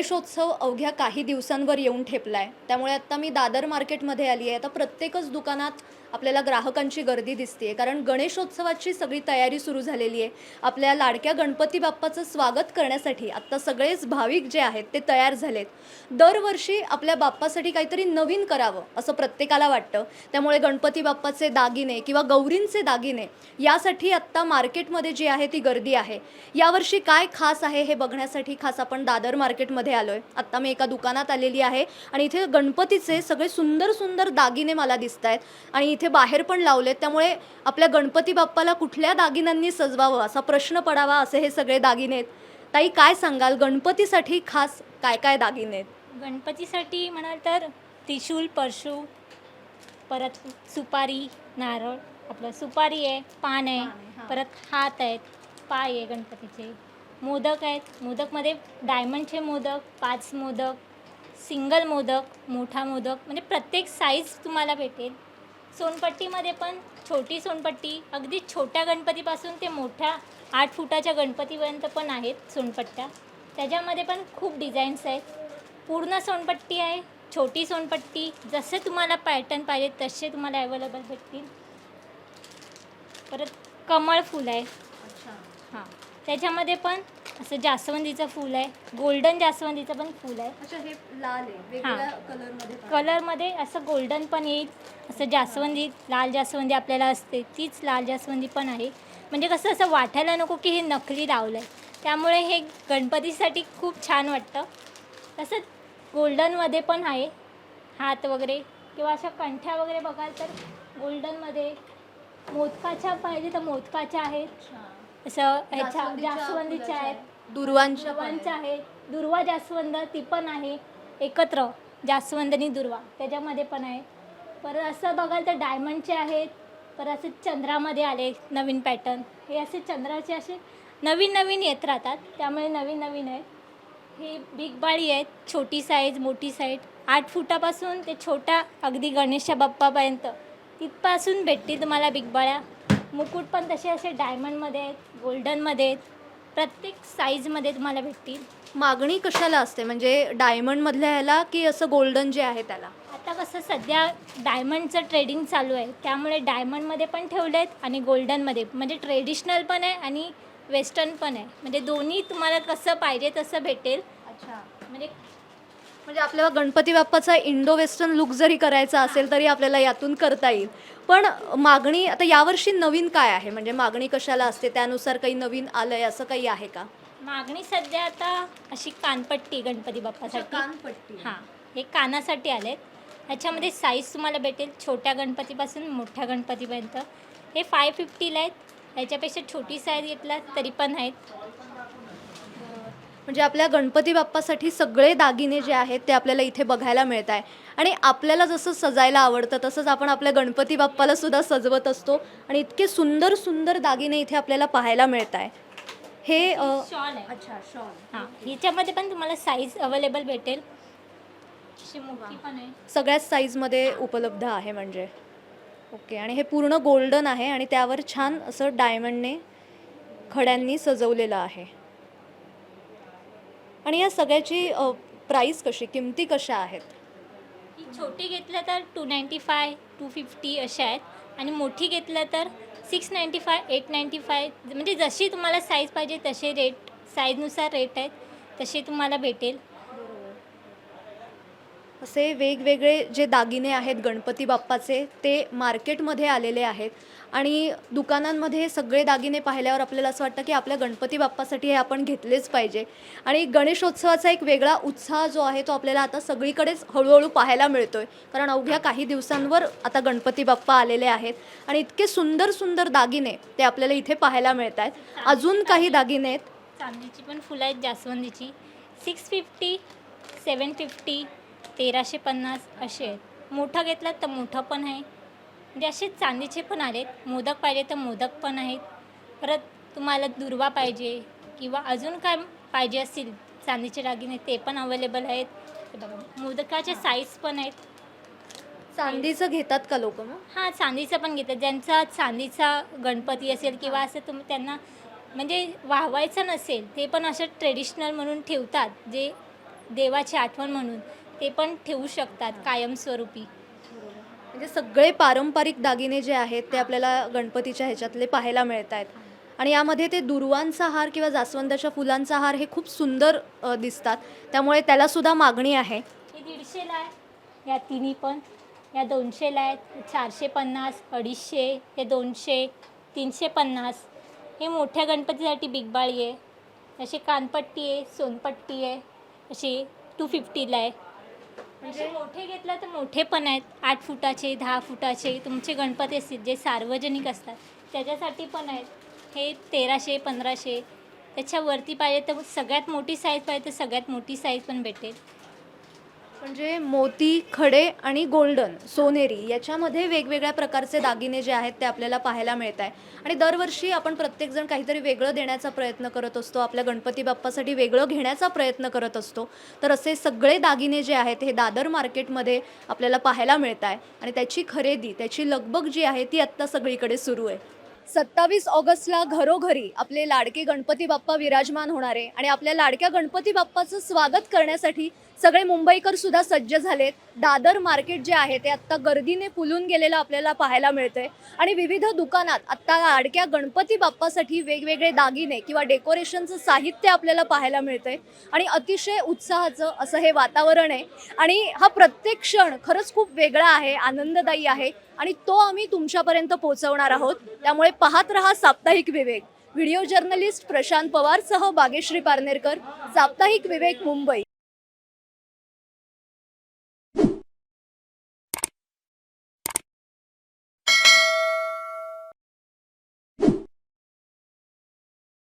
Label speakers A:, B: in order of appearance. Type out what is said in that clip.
A: गणेशोत्सव अवघ्या काही दिवसांवर येऊन ठेपलाय. त्यामुळे आत्ता मी दादर मार्केटमध्ये आली आहे. आता प्रत्येकच दुकानात आपल्याला ग्राहकांची गर्दी दिसते कारण गणेशोत्सवाची सगळी तयारी सुरू झालेली आहे आपल्या लाडक्या गणपती बाप्पाचं स्वागत करण्यासाठी आत्ता सगळेच भाविक जे आहेत ते तयार झालेत. दरवर्षी आपल्या बाप्पासाठी काहीतरी नवीन करावं असं प्रत्येकाला वाटतं. त्यामुळे गणपती बाप्पाचे दागिने किंवा गौरींचे दागिने यासाठी आत्ता मार्केटमध्ये जी आहे ती गर्दी आहे. यावर्षी काय खास आहे हे बघण्यासाठी खास आपण दादर मार्केटमध्ये आलो आहे आत्ता मी एका दुकानात आलेली आहे आणि इथे गणपतीचे सगळे सुंदर सुंदर दागिने मला दिसत आहेत आणि इथे बाहेर पण लावलेत. त्यामुळे आपल्या गणपती बाप्पाला कुठल्या दागिन्यांनी सजवावं असा प्रश्न पडावा असे हे सगळे दागिने आहेत. ताई काय सांगाल? गणपतीसाठी खास काय काय दागिने आहेत?
B: गणपतीसाठी म्हणाल तर त्रिशूल परशू परत सुपारी नारळ. आपलं सुपारी आहे पान
A: आहे.
B: परत हात आहेत पाय आहे गणपतीचे. मोदक आहेत. मोदकमध्ये डायमंडचे मोदक पाच मोदक सिंगल मोदक मोठा मोदक म्हणजे प्रत्येक साईज तुम्हाला भेटेल. सोनपट्टीमध्ये पण छोटी सोनपट्टी अगदी छोट्या गणपतीपासून ते मोठ्या आठ फुटाच्या गणपतीपर्यंत पण आहेत सोनपट्ट्या. त्याच्यामध्ये पण खूप डिझाईन्स आहेत. पूर्ण सोनपट्टी आहे छोटी सोनपट्टी जसे तुम्हाला पॅटर्न पाहिजे तसे तुम्हाला अवेलेबल भेटतील. परत कमळ फूल आहे. हां. त्याच्यामध्ये पण असं जास्वंदीचं फूल आहे. गोल्डन जास्वंदीचं पण फूल आहे.
A: अच्छा हे लाल आहे. कलरमध्ये
B: कलरमध्ये असं गोल्डन पण येईल असं जास्वंदी लाल जास्वंदी आपल्याला असते. तीच लाल जास्वंदी पण आहे. म्हणजे कसं असं वाटायला नको की हे नकली लावलं आहे त्यामुळे हे गणपतीसाठी खूप छान वाटतं. तसंच गोल्डनमध्ये पण आहे. हात वगैरे. किंवा अशा कंठ्या वगैरे बघाल तर गोल्डनमध्ये मोदकाच्या पाहिजे तर मोदकाच्या आहेत. असं ह्याच्या जास्वंदीच्या आहेत.
A: दुर्वांच्या
B: आहे. दुर्वा जास्वंद ती पण आहे. एकत्र जास्वंद आणि दुर्वा त्याच्यामध्ये पण आहे. परत असं बघाल तर डायमंडचे आहेत. परत असे चंद्रामध्ये आले नवीन पॅटर्न हे असे चंद्राचे असे नवीन नवीन येत राहतात. त्यामुळे नवीन नवीन आहे हे बिग बाळी आहेत. छोटी साईज मोठी साईज आठ फुटापासून ते छोटा अगदी गणेशा बाप्पापर्यंत. तिथपासून भेटतील तुम्हाला बिग बाळ्या. मुकुट पण तसे असे डायमंडमध्ये आहेत गोल्डनमध्ये आहेत. प्रत्येक साईजमध्ये तुम्हाला भेटतील.
A: मागणी कशाला असते? म्हणजे डायमंड मधल्या ह्याला की असं गोल्डन जे आहे त्याला?
B: आता कसं सध्या डायमंडचं ट्रेडिंग चालू आहे. त्यामुळे डायमंडमध्ये पण ठेवले आहेत आणि गोल्डनमध्ये म्हणजे ट्रेडिशनल पण आहे आणि वेस्टर्न पण आहे. म्हणजे दोन्ही तुम्हाला कसं पाहिजे तसं भेटेल.
A: अच्छा.
B: म्हणजे
A: म्हणजे आपल्याला गणपती बाप्पाचा इंडो वेस्टर्न लुक जरी करायचा असेल तरी आपल्याला यातून करता येईल. पण मागणी आता यावर्षी नवीन काय आहे? म्हणजे मागणी कशाला असते? त्यानुसार काही नवीन आलंय असं काही आहे का?
B: मागणी सध्या आता अशी कानपट्टी गणपती बाप्पासाठी.
A: कानपट्टी.
B: हां हे कानासाठी आलेत. ह्याच्यामध्ये साईज तुम्हाला भेटेल छोट्या गणपतीपासून मोठ्या गणपतीपर्यंत. हे फाय फिफ्टीला आहेत. ह्याच्यापेक्षा छोटी साईज घेतला तरी पण आहेत.
A: म्हणजे आपल्या गणपती बाप्पासाठी सगळे दागिने जे आहेत ते आपल्याला इथे बघायला मिळत आहे आणि आपल्याला जसं सजायला आवडतं तसंच आपण आपल्या गणपती बाप्पाला सुद्धा सजवत असतो आणि इतके सुंदर सुंदर दागिने इथे आपल्याला पाहायला मिळत आहे हे
B: शॉल आहे.
A: अच्छा शॉल.
B: हां ह्याच्यामध्ये पण तुम्हाला साईज अवेलेबल भेटेल.
A: सगळ्याच साईजमध्ये उपलब्ध आहे म्हणजे. ओके आणि हे पूर्ण गोल्डन आहे आणि त्यावर छान असं डायमंडने खड्यांनी सजवलेलं आहे. आणि या सगळ्याची प्राईस कशी किमती कशा आहेत?
B: ही छोटी घेतलं तर two ninety five two fifty अशा आहेत. आणि मोठी घेतलं तर six ninety five eight ninety five म्हणजे जशी तुम्हाला साईज पाहिजे तसे रेट साईजनुसार रेट आहेत. तसे तुम्हाला भेटेल.
A: असे वेगवेगळे जे दागिने आहेत गणपती बाप्पाचे ते मार्केटमध्ये आलेले आहेत. आणि दुकानांमध्ये हे सगळे दागिने पाहिल्यावर आपल्याला असं वाटतं की आपल्या गणपती बाप्पासाठी हे आपण घेतलेच पाहिजे. आणि गणेशोत्सवाचा एक वेगळा उत्साह जो आहे तो आपल्याला आता सगळीकडेच हळूहळू पाहायला मिळतो आहे कारण अवघ्या काही दिवसांवर आता गणपती बाप्पा आलेले आहेत. आणि इतके सुंदर सुंदर दागिने ते आपल्याला इथे पाहायला मिळत आहेत अजून काही दागिने आहेत.
B: चांदीची पण फुलं आहेत जास्वंदीची. सिक्स फिफ्टी सेवन फिफ्टी तेराशे पन्नास असे आहेत. मोठं घेतलं तर मोठं पण आहे. म्हणजे असे चांदीचे पण आलेत. मोदक पाहिजे तर मोदक पण आहेत. परत तुम्हाला दुर्वा पाहिजे किंवा अजून काय पाहिजे असतील चांदीचे दागिने ते पण अवेलेबल आहेत. बघा मोदकाचे साईज पण आहेत.
A: चांदीचं घेतात का लोक मग?
B: हां चांदीचं पण घेतात. ज्यांचा चांदीचा गणपती असेल किंवा असं तुम त्यांना म्हणजे वाहवायचं नसेल ते पण असं ट्रेडिशनल म्हणून ठेवतात. जे देवाची आठवण म्हणून ते पण ठेवू शकतात कायमस्वरूपी.
A: म्हणजे सगळे पारंपरिक दागिने जे आहेत ते आपल्याला गणपतीच्या ह्याच्यातले पाहायला मिळत आहेत आणि यामध्ये ते दुर्वांचा हार किंवा जास्वंदाच्या फुलांचा हार हे खूप सुंदर अ, दिसतात. त्यामुळे त्याला सुद्धा मागणी आहे.
B: हे दीडशेला आहे. या तिन्ही पण. या दोनशेला आहेत. चारशे पन्नास अडीचशे हे दोनशे तीनशे पन्नास. हे मोठ्या गणपतीसाठी बिग बाळी आहे. अशी कानपट्टी आहे सोनपट्टी आहे. अशी टू फिफ्टीला आहे. म्हणजे मोठे घेतला तर मोठे पण आहेत. आठ फुटाचे दहा फुटाचे. तुमचे गणपती असतील जे सार्वजनिक असतात त्याच्यासाठी पण आहेत. हे तेराशे पंधराशे. त्याच्यावरती पाहिजे तर सगळ्यात मोठी साईज पाहिजे तर सगळ्यात मोठी साईज पण भेटेल.
A: म्हणजे मोती खडे आणि गोल्डन सोनेरी याच्यामध्ये वेगवेगळ्या प्रकारचे दागिने जे आहेत ते आपल्याला पाहायला मिळत आहे. आणि दरवर्षी आपण प्रत्येकजण काहीतरी वेगळं देण्याचा प्रयत्न करत असतो. आपल्या गणपती बाप्पासाठी वेगळं घेण्याचा प्रयत्न करत असतो. तर असे सगळे दागिने जे आहेत हे दादर मार्केटमध्ये आपल्याला पाहायला मिळत आहे. आणि त्याची खरेदी त्याची लगबग जी आहे ती आत्ता सगळीकडे सुरू आहे. सत्तावीस ऑगस्टला घरोघरी आपले लाडके गणपती बाप्पा विराजमान होणार आहे. आणि आपल्या लाडक्या गणपती बाप्पाचं स्वागत करण्यासाठी सगळे मुंबईकर सुद्धा सज्ज झालेत. दादर मार्केट जे आहे ते आत्ता गर्दीने फुलून गेलेलं आपल्याला पाहायला मिळतंय. आणि विविध दुकानात आत्ता आडक्या गणपती बाप्पासाठी वेगवेगळे दागिने किंवा डेकोरेशनचं साहित्य आपल्याला पाहायला मिळतंय. आणि अतिशय उत्साहाचं असं हे वातावरण आहे. आणि हा प्रत्येक क्षण खरंच खूप वेगळा आहे आनंददायी आहे. आणि तो आम्ही तुमच्यापर्यंत पोहोचवणार आहोत. त्यामुळे पाहत रहा साप्ताहिक विवेक. व्हिडिओ जर्नलिस्ट प्रशांत पवारसह बागेश्री पारनेरकर. साप्ताहिक विवेक मुंबई.